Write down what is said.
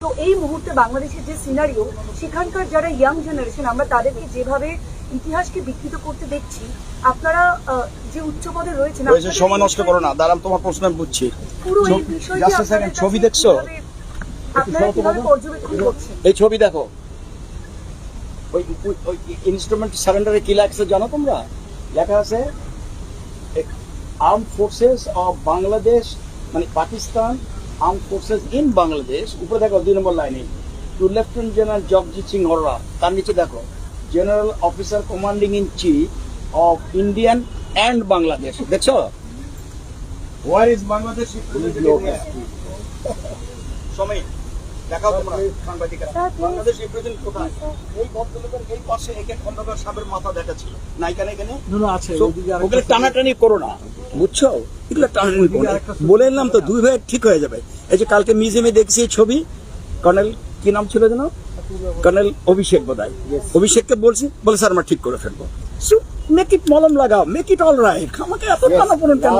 তো এই মুহূর্তে বাংলাদেশের যে সিনারিও সেখানকার যারা ইয়াং জেনারেশন আমরা তাদেরকে যেভাবে ইতিহাসকে বিকৃত করতে দেখছি আপনারা যে উচ্চ পদে রয়েছেন সময় নষ্ট করো না। দাঁড়ান তোমার প্রশ্ন আমি বুঝছি। পুরো এই ছবি- দেখছ? আপনারা কীভাবে পর্যবেক্ষণ করছেন? এই ছবি দেখো। ওই ওই ইনস্ট্রুমেন্ট সারেন্ডারে কি লাগছে জানো তোমরা? লেখা আছে আর্ম ফোর্সেস অফ বাংলাদেশ মানে Pakistan arm forces in Bangladesh উপরে দেখো দুই নম্বর লাইনে to lieutenant general Jagjit Singh Aurora তার নিচে দেখো general officer commanding in chief of Indian and Bangladesh দেখছ? Bangladesh? Represented here? সময় দেখাও তোমরা সাংবাদিকেরা। বাংলাদেশ রিপ্রেজেন্ট কোথায়? এই ভদ্রলোকের এই পাশে একে খন্দকার সাহেবের মাথা দেখাচ্ছিল না এখানে এখানে আছে ওগুলো টানাটানি করো না। বুঝছ? এগুলো করো বলে। নিলাম তো দুই ভাই ঠিক হয়ে যাবে। এই যে কালকে মিউজিয়ামে দেখছি এই ছবি কর্নেল কি নাম ছিল যেন? কর্নেল অভিষেক বোধহয়। অভিষেককে বলছি বলে স্যার আমরা ঠিক করে ফেলব। মেক ইট মলম লাগাও মেক ইট অল রাইট আমাকে এত টানা পড়েন কেন.